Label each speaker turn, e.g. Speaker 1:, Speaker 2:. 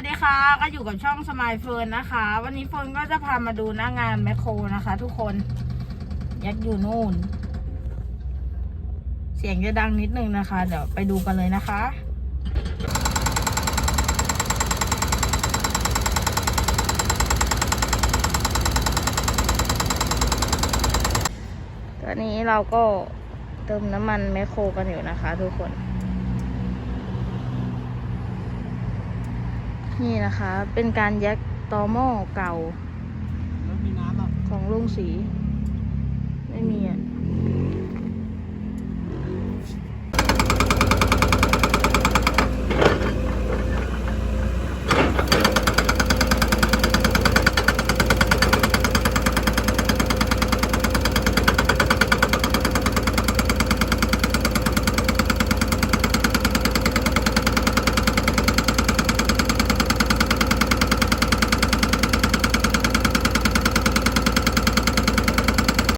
Speaker 1: สดีค่ะ ก็อยู่กับช่องสมายเฟิร์นนะคะ วันนี้เฟิร์นก็จะพามาดูหน้างานแมคโครนะคะ ทุกคน ยักอยู่นู่น เสียงจะดังนิดนึงนะคะ เดี๋ยวไปดูกันเลยนะคะตอนนี้เราก็เติมน้ำมันแมคโครกันอยู่นะคะ ทุกคน นี่นะคะ เป็นการแยกตอหม้อเก่า
Speaker 2: แล้วมีน้ำอะ
Speaker 1: ของลุงสีไม่มีอะ